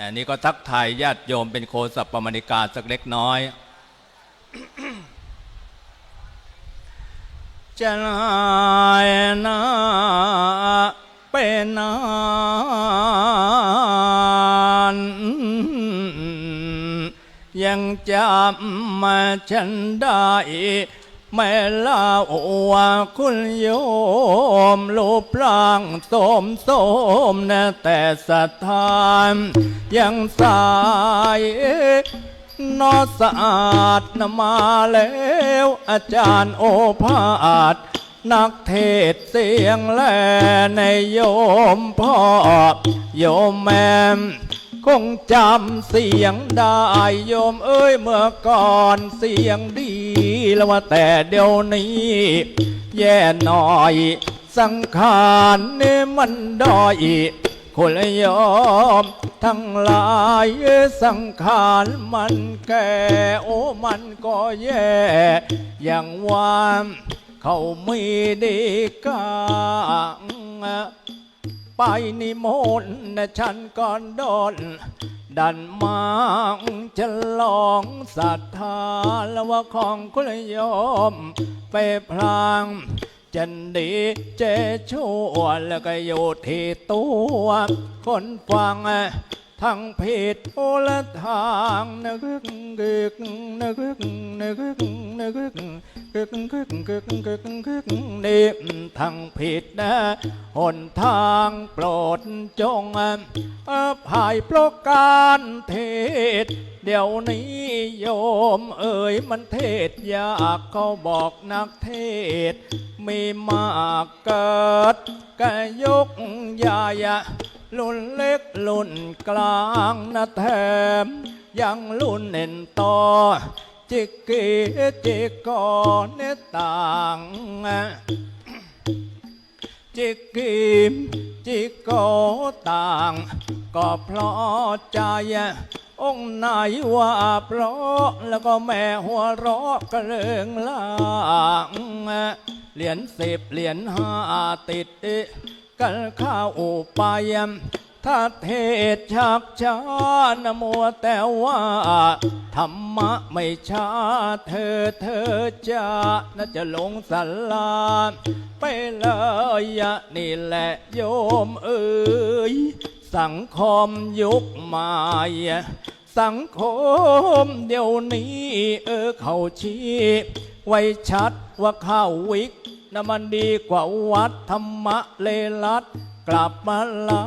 อันนี้ก็ทักทายญาติโยมเป็นโคสัปปมณิกาสักเล็กน้อยจะลายนาเป็นนานยังจำมาฉันได้ แม่ล่าว่าคุณโยมรูปร่างโสมโสมนะแต่สถานยังสายนอสะอาดนมาแล้ว อาจารย์โอภาสนักเทศเสียงแลในโยมพ่อ โยมแม่คงจำเสียงได้โยมเอ้ยเมื่อก่อนเสียงดี แล้วว่าแต่เดี๋ยวนี้ แย่หน่อย สังขารนี่มันด้อยคนละยอม ทั้งหลายสังขารมันแก่โอ้มันก็แย่ อย่างว่าเขาไม่ได้กางไปนิมนต์ฉันก่อนโดน ดันมังจะลองศรัทธาแล้วว่าของคุณโยมไปพลางจะดีเจชั่วแล้วก็อยู่ที่ตัวคนฟัง ทั้งผิดโอละทางนึกกึกนึกนึกนึกนึกกึกกึกกึกกึกกึกนี่ทั้งผิดนะหนทางโปรดจงอภัยเพราะการเทศ เดี๋ยวนี้โยมเอ๋ยมันเทศยากเขาบอกนักเทศ มีมากเกิดกะยกใหญ่ รุ่นเล็กรุ่นกลางนะแถม ยังรุ่นเน่นต่อ จิกเกจิกกอนเนต่างจิกกิมจิกโกต่าง ก็เพราะใจ องค์ไหนว่าเพราะแล้วก็แม่หัวเราะกระเริงล่างเหรียญสิบเหรียญห้าติด กันข้าอุปายมถ้าเทศชักช้านะมัวแต่ว่าธรรมะไม่ช้าเธอเธอจะน่าจะลงสัลลาไปเลยะนี่แหละโยมเอ๋ยสังคมยุคใหม่สังคมเดี๋ยวนี้เออเขาชี้ไว้ชัดว่าข้าววิก นะมันดีกว่าวัดธรรมะเลลัดกลับมาลา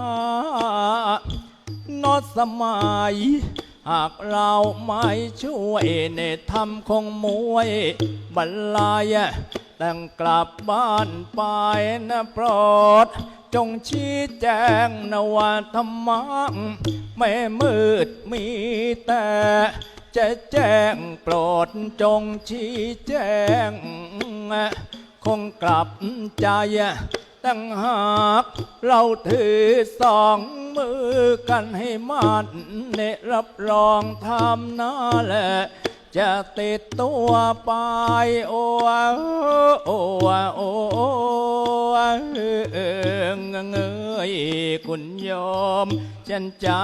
นอสมัย หากเราไม่ช่วยในธรรมของมวยบรรลายแต่งกลับบ้านไปนะโปรด จงชี้แจงนว่าธรรมะไม่มืดมีแต่จะแจ้งโปรดจงชี้แจง คงกลับใจตั้งหากเราถือสองมือกันให้มันเนรับรองทำหน้าแหละจะติดตัวไปโอ้โอ้โอ้เงยคุณยอมฉันจะ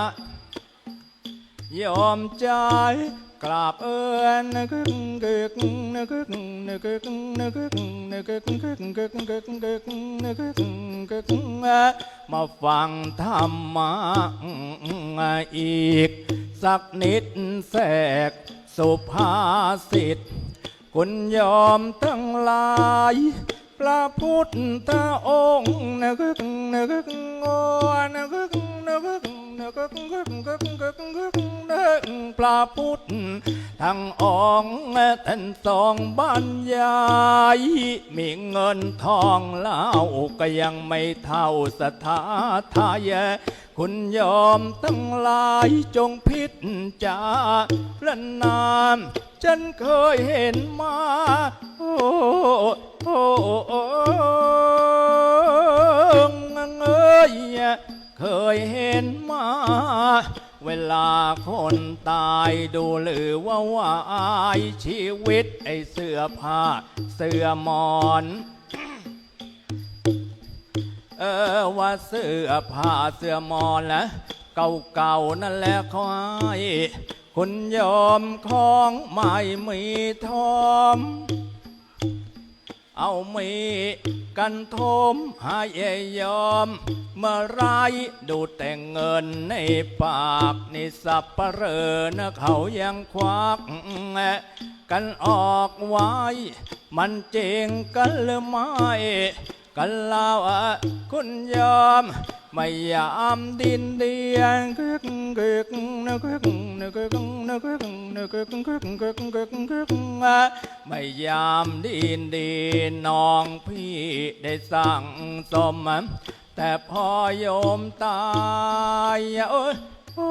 ยอมใจ กราบเอิญนึกนึกนึกนึกนึกนึกนึกนึกนึกนึกนึกนึกนึกนึกมาฟังธรรมะอีก สักนิดแทกสุภาษิตคุณยอมทั้งหลาย ระพุทธองค์นึกนึกโอ้นึกนึกนึกนึกนึกนึกนึกนึกพระพุทธทั้งองค์ท่านทรงบรรยายมีเงินทองเล่าก็ยังไม่เท่าสถาทายคุณยอมทั้งหลายจงพิจารณา ฉันเคยเห็นมาโอ้โอ้โอ้เอ้ยเคยเห็นมา เวลาคนตายดูหรือว่าวายชีวิต ไอเสื้อผ้า เสื้อมอนเออว่าเสื้อผ้าเสื้อมอนละเก่าๆนั่นแหละคอย คุณยอมของไม่มีทอม เอามีกันทมหายยอม เมื่อไรดูแต่เงินในปากนี่สับปะเหรอนะเขายังควักกันออกไว้ มันจริงกันหรือไม่ กันเล่าคุณยอม ไม่ยามดินเดียนกึกกึกนึกึกนึกึกนึกึกนึกึกกึกกึกกึกกึกไม่ยามดินดีน้องพี่ได้สั่งสม แต่พอโยมตายโอ้ยโอ้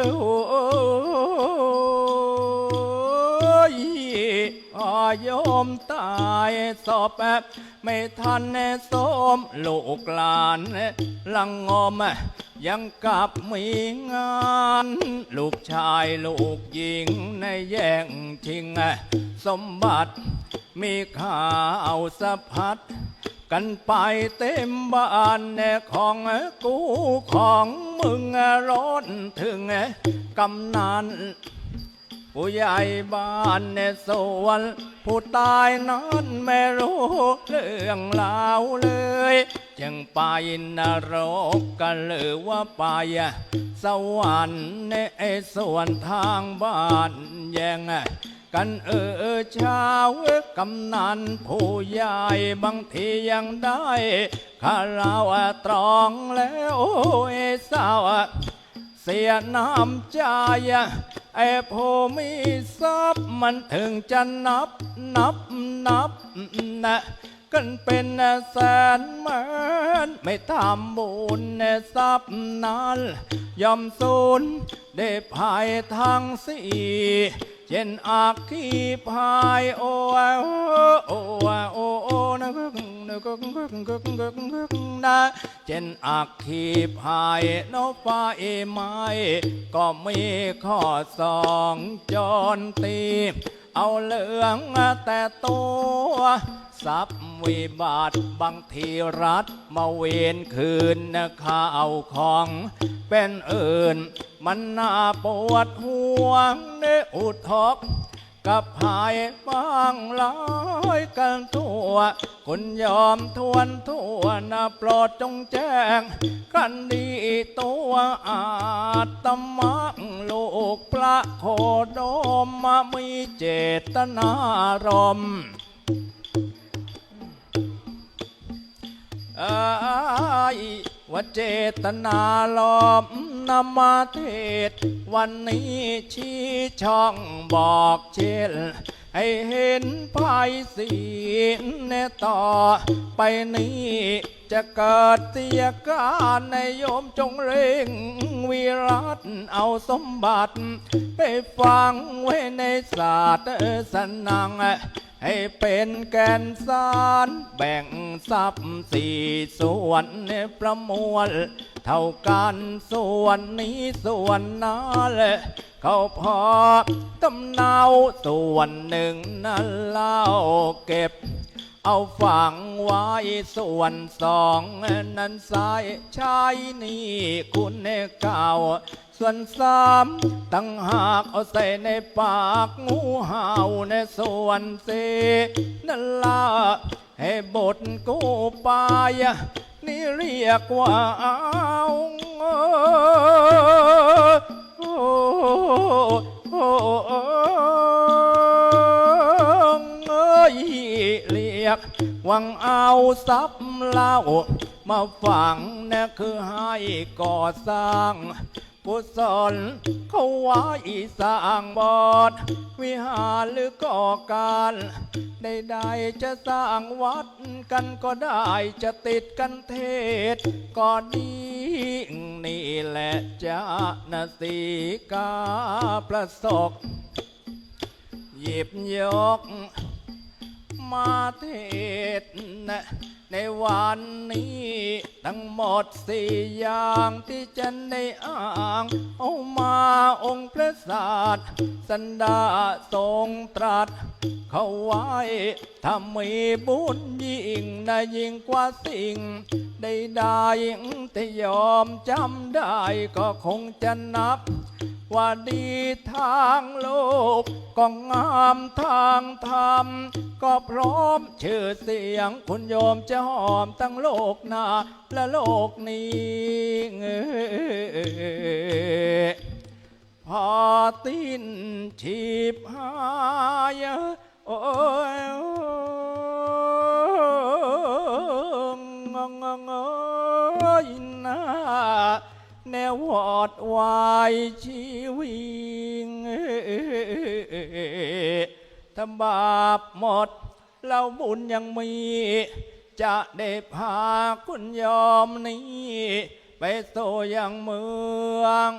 โอ้ยอ้ยพอโยมตายศพไม่ทันสมลูกหลานลังงอมยังกลับมีงาน ลูกชายลูกหญิงในแย่งชิง สมบัติมีข่าวสะพัด กันไปเต็มบ้านแน่ของกูของมึงร้อนถึงกำนันผู้ใหญ่บ้านในสวนผู้ตายนั้นไม่รู้เรื่องราวเลย จึงไปนรกกันหรือว่าไป สวรรค์ในไอ้ส่วนทางบ้านแย่ง กันเออเช้ากำนันผู้ใหญ่บางทียังได้ข้าเราตรองแล้วโอ้ยสาวเสียน้ำใจไอ้ผู้มีทรัพย์มันถึงจะนับนับนับนะกันเป็นแสนเหมือนไม่ทำบุญในทรัพย์นั้นยอมสูญได้ภายทางสี่ เช่นอักขีพายโอ้ยโอ้ยโอโอนะกึกนะกึกกึกกึกกึกกึกนะเช่นอักขีพายนกฟ้าเอไม้ก็มีข้อสองจอนตีเอาเหลืองแต่ตัวทรัพย์วิบาทบางทีรัฐมาเวนคืนนะข้าวของเป็นอื่น มันน่าปวดหัวเนอุทกกับหายบ้างหลายกันทั่วคุณยอมทวนทั่วนะโปรดจงแจ้ง กันดีตัวอาตมาลูกพระโคโดมมามีเจตนารมณ์เอ้ยว่าเจตนาลม นมาเทศ วันนี้ชี้ช่องบอกเช่นให้เห็นภัยศีลในต่อ ไปนี้จะเกิดเสียการในโยมจงเร่งวิรัตเอาสมบัติ ไปฟังไว้ในศาสตร์สนัง ให้เป็นแกนสารแบ่งทรัพย์สี่ส่วนประมวล เท่ากันส่วนนี้ส่วนนั้นเขาพอตำเนาส่วนหนึ่งนั้นเล่าเก็บ เอาฝังไว้ส่วนสองนั้นสายชายนี่คุณเก่าส่วนสามตั้งหากเอาใส่ในปากงูเห่าในส่วนสี่นั่นละให้บทกูไป นี่เรียกว่าเอาโอ้โอ้โอ้เอ้ยเรียกวังเอาทรัพย์เล่ามาฝังนะคือให้ก่อสร้าง กุศลเขาไว้สร้างบอด วิหารหรือก่อการใดๆจะสร้างวัดกันก็ได้จะติดกันเทศ ก็ดีนี่แหละจะนาสีกาประสบหยิบยก มาเทศนะในวันนี้ ทั้งหมดสี่อย่างที่จะได้อ้าง เอามาองค์พระศาสตร์สันดาทรงตรัส เขาไว้ ถ้ามีบุญยิ่งนะยิ่งกว่าสิ่งใดๆที่ยอมจำได้ก็คงจะนับ ว่าดีทางโลกก็งามทางธรรม ก็พร้อมชื่อเสียงคุณโยมจะหอมทั้งโลกหน้าและโลกนี้พอติ้นชีพหายโอ้ย วอดวายชีวิงถ้าบาปหมด เราบุญยังมี จะได้พาคุณยอมนี้ ไปโซยังเมือง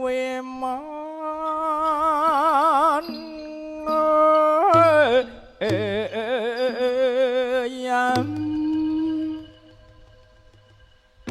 เวมานเอยยาม